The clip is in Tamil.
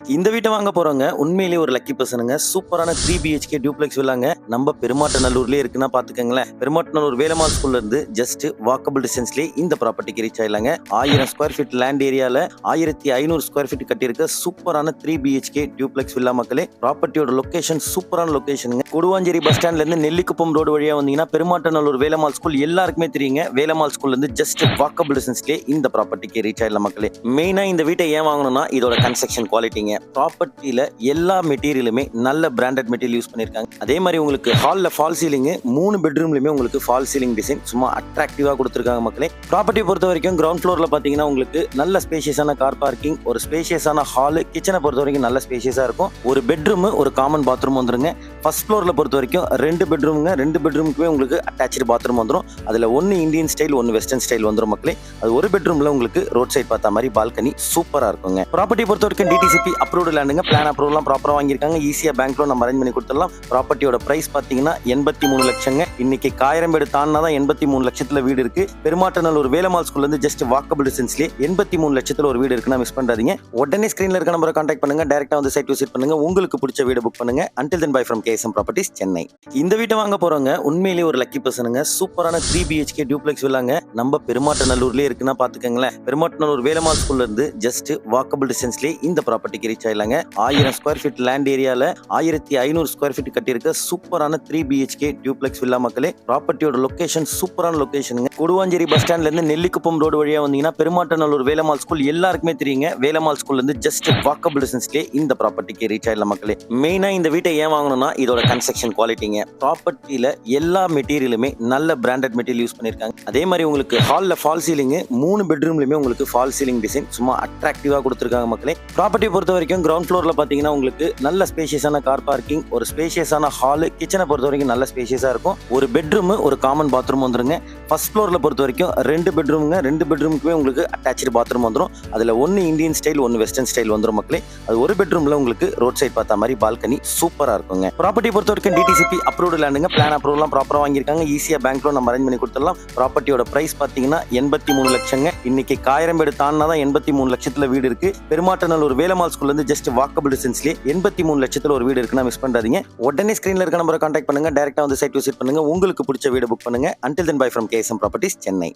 இந்த வீட்டை வாங்க போறவங்க உண்மையிலேயே ஒரு லக்கி பர்சனுங்க சூப்பரான த்ரீ பிஹெச்கே டியூப்ளெக்ஸ் வில்லாங்க நம்ம பெருமாட்டநல்லூர்லயே இருக்குன்னா பாத்துக்கங்களேன். பெருமாட்டநல்லூர் வேலமால் ஸ்கூல்ல இருந்து ஜஸ்ட் வாக்கபிள் டிஸ்டன்ஸ்லயே இந்த ப்ராப்பர்ட்டிக்கு ரீச் ஆயிடலாங்க. ஆயிரம் ஸ்கொயர் ஃபீட் லேண்ட் ஏரியால ஆயிரத்தி ஐநூறு ஸ்கொயர் ஃபீட் கட்டியிருக்க சூப்பரான த்ரீ பிஹெச்கே டியூப்ளெக்ஸ் வில்லா மக்களே ப்ராப்பர்ட்டியோட லொகேஷன் சூப்பரான லொகேஷனுங்க கொடுவாஞ்சேரி பஸ் ஸ்டாண்ட்ல இருந்து நெல்லிக்குப்பம் ரோடு வழியா வந்தீங்கன்னா பெருமாட்டநல்லூர் வேலமால் ஸ்கூல் எல்லாருக்குமே தெரியுங்க. வேலமால் ஸ்கூல்ல இருந்து ஜஸ்ட் வாக்கபிள் டிஸ்டன்ஸ்லயே இந்த ப்ராப்பர்ட்டிக்கு ரீச் ஆயிடலாம் மக்களே. மெயினா இந்த வீட்டை ஏன் வாங்கணும்னா இதோட கன்ஸ்ட்ரக்ஷன் குவாலிட்டிங்க ப்ராப்பர்ட்டியில் எல்லா மெட்டீரியலுமே நல்ல பிராண்டட் மெட்டீரியல் யூஸ் பண்ணியிருக்காங்க. அதே மாதிரி உங்களுக்கு ஹாலில் ஃபால் சீலிங்கு மூணு பெட்ரூம்லையுமே உங்களுக்கு ஃபால் சீலிங் டிசைன் சும்மா அட்ராக்டிவாக கொடுத்துருக்காங்க மக்களே. ப்ராப்பர்ட்டி பொறுத்த வரைக்கும் கிரவுண்ட் ஃப்ளோரில் பார்த்தீங்கன்னா உங்களுக்கு நல்ல ஸ்பேஷியஸான கார் பார்க்கிங் ஒரு ஸ்பேஷியஸான ஹால் கிச்சனை பொறுத்த வரைக்கும் நல்ல ஸ்பேஷியஸாக இருக்கும். ஒரு பெட்ரூமு ஒரு காமன் பாத்ரூம் வந்துருங்க. ஃபர்ஸ்ட் ஃப்ளோரில் பொறுத்த வரைக்கும் ரெண்டு பெட்ரூமுங்க ரெண்டு பெட்ரூமுக்குமே உங்களுக்கு அட்டாச்சு பாத்ரூம் வந்துடும் அதில் ஒன்று இந்தியன் ஸ்டைல் ஒன்று வெஸ்டர்ன் ஸ்டைல் வந்துரும் மக்களே. அது ஒரு பெட்ரூமில் உங்களுக்கு ரோட் சைட் பார்த்த மாதிரி பால்கனி சூப்பராக இருக்குங்க. ப்ராப்பர்ட்டி பொறுத்த வரைக்கும் டிடிசிபி அப்ரூவ்டு லேண்டுங்க பிளான் அப்ரூவ்லாம் ப்ராப்பராக வாங்கியிருக்காங்க. ஈஸியாக பேங்க் லோன் நம்ம அரேஞ்ச் பண்ணி கொடுத்துடலாம். ப்ராப்பர்ட்டியோட பிரைஸ் பார்த்தீங்கன்னா எண்பத்தி மூணு லட்சங்க. இன்னைக்கு காயிரம்பேடு தாண்டினா தான் எண்பத்தி மூணு லட்சத்தில் வீடு இருக்கு. பெருமாட்டநல்லூர் வேலமால் ஸ்கூல்ல இருந்து ஜஸ்ட் வாக்கபிள் டிஸ்டன்ஸ்லேயே எண்பத்தி மூணு லட்சத்தில் ஒரு வீடு இருக்குன்னா மிஸ் பண்ணாதீங்க உடனே ஸ்க்ரீனில் இருக்க நம்பரை காண்டாக்ட் பண்ணுங்க. டேரக்டா வந்து சைட் விசிட் பண்ணுங்க. உங்களுக்கு பிடிச்ச வீடு புக் பண்ணுங்க. Until then bye from KSM properties Chennai இந்த வீட்டை வாங்க போறவங்க உண்மையிலேயே ஒரு லக்கி பர்சனுங்க சூப்பரான த்ரீ பிஹெச்கே டியூப்ளெக்ஸ் வில்லாங்க நம்ம பெருமாட்டநல்லூர்லேயே இருக்குன்னா பார்த்துக்கோங்களேன். பெருமாட்டநல்லூர் வேலமால் ஸ்கூல்ல இருந்து ஜஸ்ட் வாக்கபிள் டிஸ்டன்ஸ்லேயே இந்த ப்ராப்பர்ட்டி ப்ராப்பர்ட்டிக்கு ரீச் ஆயிடலாங்க ஆயிரம் ஸ்கொயர் ஃபீட் லேண்ட் ஏரியால ஆயிரத்தி ஐநூறு ஸ்கொயர் ஃபீட் கட்டியிருக்க சூப்பரான த்ரீ பிஹெச்கே டியூப்ளெக்ஸ் வில்லா மக்களே ப்ராப்பர்ட்டியோட லொகேஷன் சூப்பரான லொகேஷனுங்க கொடுவாஞ்சேரி பஸ் ஸ்டாண்ட்ல இருந்து நெல்லிக்குப்பம் ரோடு வழியா வந்தீங்கன்னா பெருமாட்டநல்லூர் வேலமால் ஸ்கூல் எல்லாருக்குமே தெரியுங்க. வேலமால் ஸ்கூல்ல இருந்து ஜஸ்ட் வாக்கபிள் டிஸ்டன்ஸ்லேயே இந்த ப்ராப்பர்ட்டிக்கு ரீச் ஆயிடலாம் மக்களே. மெயினா இந்த வீட்டை ஏன் வாங்கணும்னா இதோட கன்ஸ்ட்ரக்ஷன் குவாலிட்டிங்க ப்ராப்பர்ட்டியில எல்லா மெட்டீரியலுமே நல்ல பிராண்டட் மெட்டீரியல் யூஸ் பண்ணிருக்காங்க அதே மாதிரி உங்களுக்கு ஹாலில் ஃபால் சீலிங் மூணு பெட்ரூம்லயுமே உங்களுக்கு ஃபால் சீலிங் டிசைன் சும்மா அட்ராக்டிவா கொடுத்துருக்காங்க மக்களே. ப்ராப்பர்ட்டி பொறுத்த வரைக்கும் கிரவுண்ட் ஃப்ளோரில் பார்த்தீங்கன்னா உங்களுக்கு நல்ல ஸ்பேஷியஸான கார் பார்க்கிங் ஒரு ஸ்பேஷியஸான ஹாலு கிச்சனை பொறுத்த வரைக்கும் நல்ல ஸ்பேஷியஸாக இருக்கும். ஒரு பெட்ரூமு ஒரு காமன் பாத்ரூம் வந்துருங்க. ஃபர்ஸ்ட் ஃப்ளோரில் பொறுத்த வரைக்கும் ரெண்டு பெட்ரூமுங்க ரெண்டு பெட்ரூமுக்குமே உங்களுக்கு அட்டாச்சு பாத்ரூம் வந்துடும் அதில் ஒன்று இந்தியன் ஸ்டைல் ஒன்று வெஸ்டர்ன் ஸ்டைல் வந்துடும் மக்களே. அது ஒரு பெட்ரூமில் உங்களுக்கு ரோட் சைட் பார்த்த மாதிரி பால்கனி சூப்பராக இருக்குங்க. ப்ராப்பர்ட்டி பொறுத்த வரைக்கும் டிடிசிபி அப்ரூவ்டு லேண்டுங்க பிளான் அப்ரூவ்லாம் ப்ராப்பராக வாங்கியிருக்காங்க. ஈஸியாக பேங்க் லோன் நம்ம அரேஞ்ச் பண்ணி கொடுத்துடலாம். ப்ராப்பர்ட்டியோட பிரைஸ் பார்த்தீங்கன்னா எண்பத்தி மூணு லட்சங்க. இன்னைக்கு காயிரம்பேடு தாண்டினா தான் எண்பத்தி மூணு லட்சத்தில் வீடு இருக்கு. பெருமாட்டநல்லூர் வேலமால் ஸ்கூல்ல இருந்து ஜஸ்ட் வாக்கபிள் டிஸ்டன்ஸ்லேயே எண்பத்தி மூணு லட்சத்தில் ஒரு வீடு இருக்குன்னா மிஸ் பண்ணாதீங்க. உடனே ஸ்கிரீன்ல இருக்க நம்பரை கான்டாக்ட் பண்ணுங்க. டேரக்டா வந்து சைட் விசிட் பண்ணுங்க. உங்களுக்கு பிடிச்ச வீடு புக் பண்ணுங்க. Until then bye from KSM properties Chennai